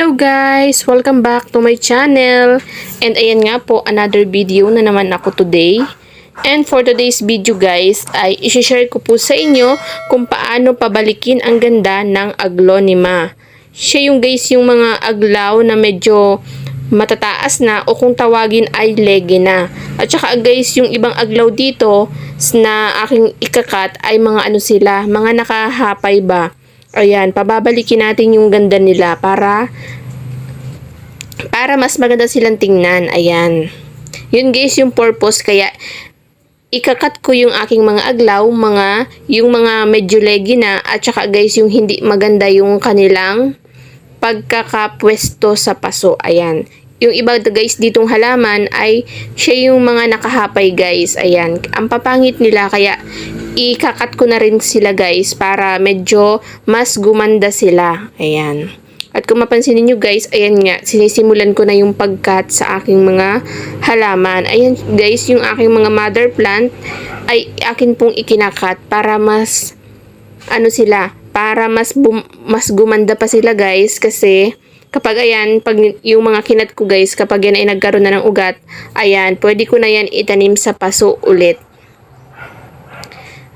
Hello guys! Welcome back to my channel. And ayan nga po, another video na naman ako today. And for today's video guys, ay isi-share ko po sa inyo kung paano pabalikin ang ganda ng aglonema. Siya yung guys yung mga aglaw na medyo matataas na o kung tawagin ay lege na. At saka guys, yung ibang aglaw dito na aking ikakat ay mga ano sila, mga nakahapay ba. Ayan, pababalikin natin yung ganda nila para para mas maganda silang tingnan. Ayan. Yun guys, yung purpose kaya ikakat ko yung aking mga aglaw, mga yung mga medyo leggy na at saka guys yung hindi maganda yung kanilang pagkakapwesto sa paso. Ayan. Yung iba guys ditong halaman ay siya yung mga nakahapay guys. Ayan. Ang papangit nila kaya ikakat ko na rin sila guys para medyo mas gumanda sila. Ayan. At kung mapansin niyo guys, ayan nga, sinisimulan ko na yung pagkat sa aking mga halaman. Ayan guys, yung aking mga mother plant ay akin pong ikinakat para mas ano sila, para mas bum, mas gumanda pa sila guys kasi kapag ayan, pag yung mga kinat ko guys, kapag yan ay nagkaroon na ng ugat, ayan, pwede ko na yan itanim sa paso ulit.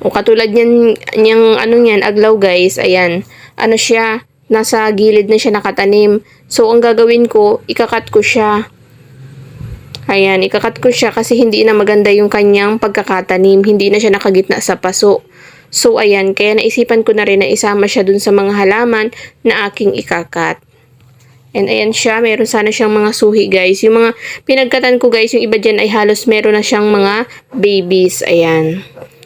O katulad niyan, niyang ano niyan, aglaw guys, ayan, ano siya, nasa gilid na siya nakatanim. So, ang gagawin ko, ikakat ko siya. Ayan, ikakat ko siya kasi hindi na maganda yung kanyang pagkakatanim. Hindi na siya nakagitna sa paso. So, ayan, kaya naisipan ko na rin na isama siya dun sa mga halaman na aking ikakat. And ayan siya, meron sana siyang mga suhi guys. Yung mga pinagkatan ko guys, yung iba dyan ay halos meron na siyang mga babies. Ayan.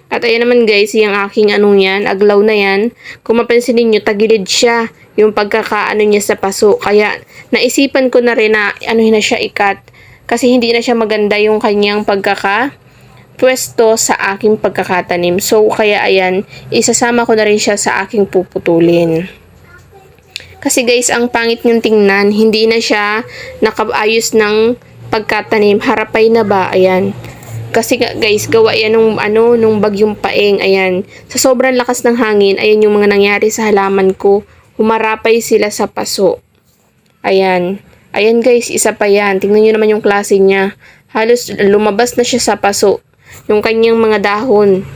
At ayan naman guys, yung aking anong yan, aglaw na yan. Kung mapansin ninyo, tagilid siya yung pagkakaano niya sa paso. Kaya naisipan ko na rin na ano na siya ikat. Kasi hindi na siya maganda yung kanyang pagkaka pwesto sa aking pagkakatanim. So kaya ayan, isasama ko na rin siya sa aking puputulin. Kasi guys, ang pangit niyong tingnan, hindi na siya nakaayos ng pagkatanim. Harapay na ba? Ayan. Kasi nga, guys, gawa yan nung, ano, nung bagyong paeng. Ayan. Sa sobrang lakas ng hangin, ayan yung mga nangyari sa halaman ko. Humarapay sila sa paso. Ayan. Ayan guys, isa pa yan. Tingnan nyo naman yung klase niya. Halos lumabas na siya sa paso. Yung kanyang mga dahon.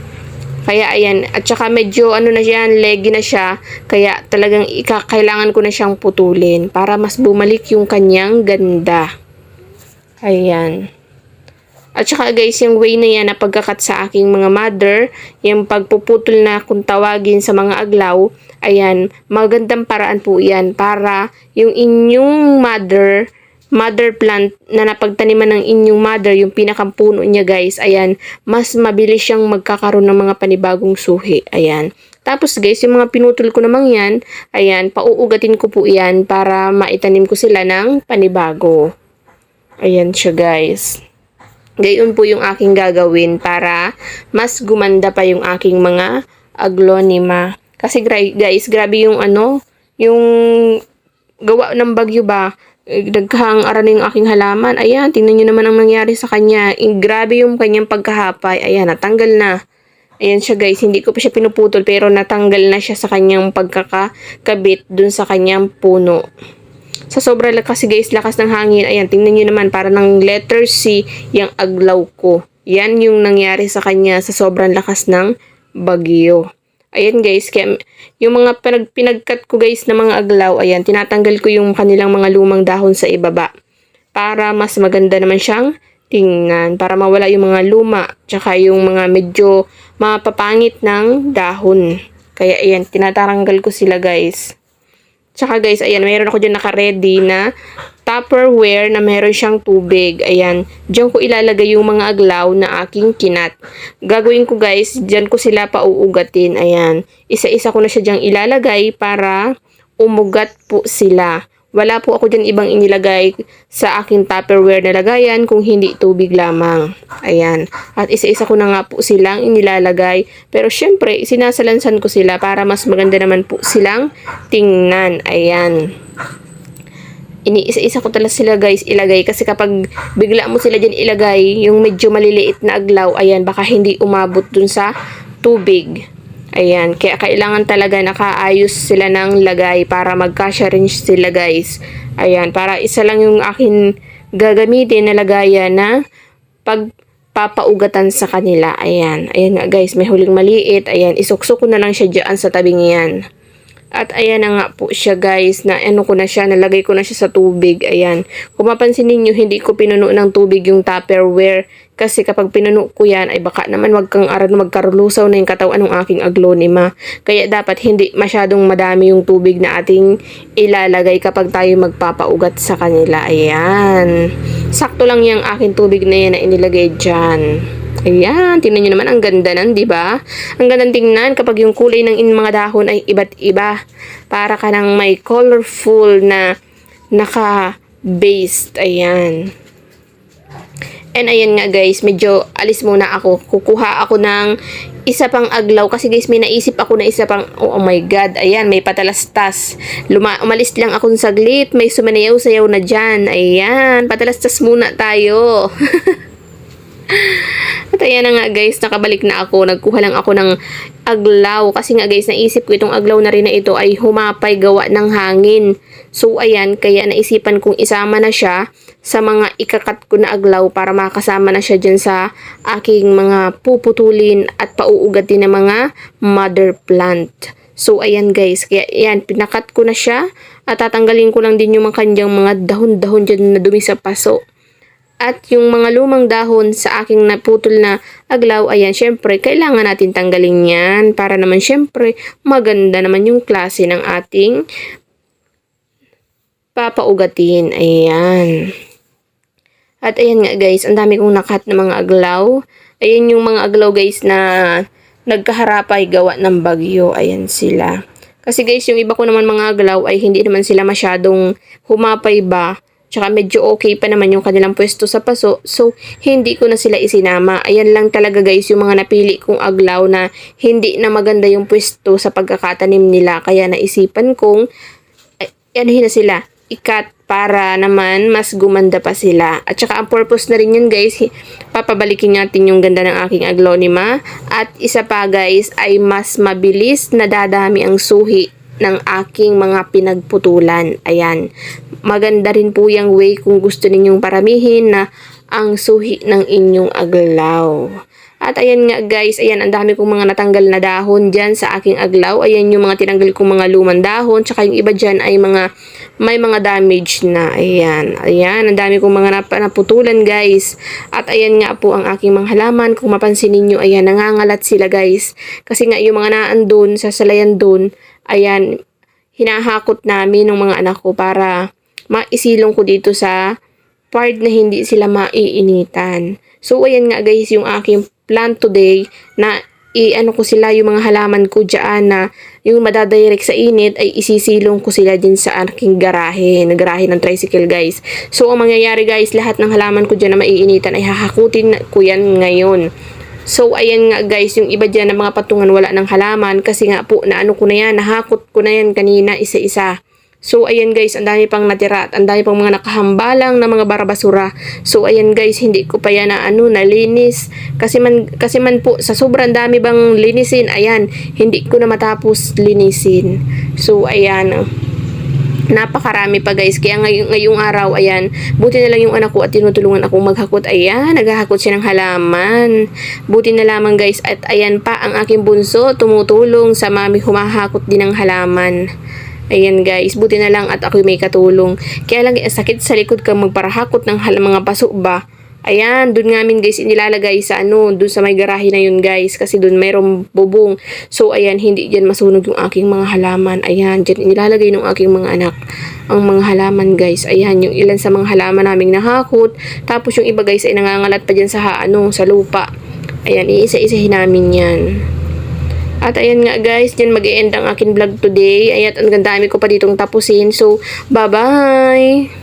Kaya ayan, at saka medyo ano na siya, leggy na siya. Kaya talagang kailangan ko na siyang putulin para mas bumalik yung kanyang ganda. Ayan. At saka guys, yung way na yan na pagkakat sa aking mga mother, yung pagpuputol na kung tawagin sa mga aglaw, ayan, magandang paraan po yan para yung inyong mother, mother plant na napagtaniman ng inyong mother, yung pinakampuno niya guys, ayan, mas mabilis siyang magkakaroon ng mga panibagong suhi. Ayan. Tapos guys, yung mga pinutol ko namang yan, ayan, pauugatin ko po yan para maitanim ko sila ng panibago. Ayan siya guys. Gayon po yung aking gagawin para mas gumanda pa yung aking mga aglonema. Kasi guys, grabe yung ano, yung gawa ng bagyo ba, eh, daghang aranin yung aking halaman. Ayan, tingnan nyo naman ang nangyari sa kanya. Eh, grabe yung kanyang pagkahapay. Ayan, natanggal na. Ayan siya guys, hindi ko pa siya pinuputol pero natanggal na siya sa kanyang pagkakakabit dun sa kanyang puno. Sa sobrang lakas guys, lakas ng hangin. Ayan, tingnan nyo naman, para ng letter C, yung aglaw ko. Yan yung nangyari sa kanya sa sobrang lakas ng bagyo. Ayan guys, kaya yung mga pinag pinagkat ko guys na mga aglaw, ayan, tinatanggal ko yung kanilang mga lumang dahon sa ibaba. Para mas maganda naman siyang tingnan. Para mawala yung mga luma, tsaka yung mga medyo mapapangit ng dahon. Kaya ayan, tinataranggal ko sila guys. Tsaka guys, ayan, mayroon ako dyan naka-ready na Tupperware na meron siyang tubig. Ayan, dyan ko ilalagay yung mga aglaw na aking kinat. Gagawin ko guys, dyan ko sila pauugatin. Ayan, isa-isa ko na siya dyan ilalagay para umugat po sila. Wala po ako dyan ibang inilagay sa aking Tupperware na lagayan kung hindi tubig lamang. Ayan. At isa-isa ko na nga po silang inilalagay. Pero syempre, sinasalansan ko sila para mas maganda naman po silang tingnan. Ayan. Iniisa-isa ko talaga sila guys ilagay kasi kapag bigla mo sila dyan ilagay, yung medyo maliliit na aglaw, ayan, baka hindi umabot dun sa tubig. Ayan, kaya kailangan talaga nakaayos sila ng lagay para magkasya rin sila guys. Ayan, para isa lang yung akin gagamitin na lagayan na pagpapaugatan sa kanila. Ayan, ayan nga guys, may huling maliit. Ayan, isuksok ko na lang siya dyan sa tabing yan. At ayan na nga po siya guys, na ano ko na siya, nalagay ko na siya sa tubig. Ayan. Kung mapansin ninyo, hindi ko pinuno ng tubig yung tupperware. Kasi kapag pinuno ko yan, ay baka naman wag kang aral magkarulusaw na yung katawan ng aking aglonema. Kaya dapat hindi masyadong madami yung tubig na ating ilalagay kapag tayo magpapaugat sa kanila. Ayan. Sakto lang yung aking tubig na yan na inilagay dyan. Ayan, tingnan nyo naman, ang ganda nan, di ba? Ang ganda tingnan kapag yung kulay ng in mga dahon ay iba't iba. Para ka ng may colorful na naka-based. Ayan. And ayan nga guys, medyo alis muna ako. Kukuha ako ng isa pang aglaw kasi guys may naisip ako na isa pang oh, oh my god ayan may patalastas Luma, umalis lang ako saglit may sumanayaw-sayaw na dyan ayan patalastas muna tayo At ayan na nga guys, nakabalik na ako. Nagkuha lang ako ng aglaw. Kasi nga guys, naisip ko itong aglaw na rin na ito ay humapay gawa ng hangin. So ayan, kaya naisipan kong isama na siya sa mga ikakat ko na aglaw para makasama na siya dyan sa aking mga puputulin at pauugatin ng mga mother plant. So ayan guys, kaya ayan, pinakat ko na siya at tatanggalin ko lang din yung mga kanyang mga dahon-dahon dyan na dumi sa paso. At yung mga lumang dahon sa aking naputol na aglaw, ayan, syempre, kailangan natin tanggalin yan para naman syempre maganda naman yung klase ng ating papaugatin. Ayan. At ayan nga guys, ang dami kong nakat na mga aglaw. Ayan yung mga aglaw guys na nagkaharapay gawa ng bagyo. Ayan sila. Kasi guys, yung iba ko naman mga aglaw ay hindi naman sila masyadong humapay ba. Tsaka medyo okay pa naman yung kanilang pwesto sa paso. So, hindi ko na sila isinama. Ayan lang talaga guys yung mga napili kong aglaw na hindi na maganda yung pwesto sa pagkakatanim nila. Kaya naisipan kong, anuhin na sila, ikat para naman mas gumanda pa sila. At saka ang purpose na rin yun guys, papabalikin natin yung ganda ng aking aglonema. At isa pa guys ay mas mabilis na dadami ang suhi ng aking mga pinagputulan. Ayan. Maganda rin po yung way kung gusto ninyong paramihin na ang suhi ng inyong aglaw. At ayan nga guys, ayan ang dami kong mga natanggal na dahon dyan sa aking aglaw. Ayan yung mga tinanggal kong mga lumang dahon. Tsaka yung iba dyan ay mga may mga damage na. Ayan, ayan, ang dami kong mga nap- naputulan guys. At ayan nga po ang aking mga halaman. Kung mapansin ninyo, ayan, nangangalat sila guys. Kasi nga yung mga naandun, sa salayan dun, ayan, hinahakot namin ng mga anak ko para maisilong ko dito sa part na hindi sila maiinitan. So, ayan nga guys, yung aking plan today na i-ano ko sila yung mga halaman ko dyan na yung madadirect sa init ay isisilong ko sila din sa aking garahe, na garahe ng tricycle guys. So, ang mangyayari guys, lahat ng halaman ko dyan na maiinitan ay hahakutin ko yan ngayon. So, ayan nga guys, yung iba dyan na mga patungan wala ng halaman kasi nga po na ano ko na yan, nahakot ko na yan kanina isa-isa. So, ayan guys, ang dami pang natira at ang dami pang mga nakahambalang na mga barabasura. So, ayan guys, hindi ko pa yan na ano, nalinis. Kasi man, kasi man po, sa sobrang dami bang linisin, ayan, hindi ko na matapos linisin. So, ayan, napakarami pa guys. Kaya ngayong, ngayong araw, ayan, buti na lang yung anak ko at tinutulungan akong maghakot. Ayan, naghahakot siya ng halaman. Buti na lamang guys. At ayan pa, ang aking bunso, tumutulong sa mami humahakot din ng halaman. Ayan guys, buti na lang at ako may katulong. Kaya lang, eh, sakit sa likod kang magparahakot ng mga paso ba? Ayan, dun namin guys inilalagay sa ano, dun sa may garahe na yun guys. Kasi dun mayroong bubong. So ayan, hindi dyan masunog yung aking mga halaman. Ayan, dyan inilalagay ng aking mga anak ang mga halaman guys. Ayan, yung ilan sa mga halaman naming nahakot. Tapos yung iba guys ay nangangalat pa dyan sa ha- ano, sa lupa. Ayan, iisa-isahin namin yan. At ayan nga guys, dyan mag end ang akin vlog today. Ayan, ang ganda ko pa ditong tapusin. So, bye-bye!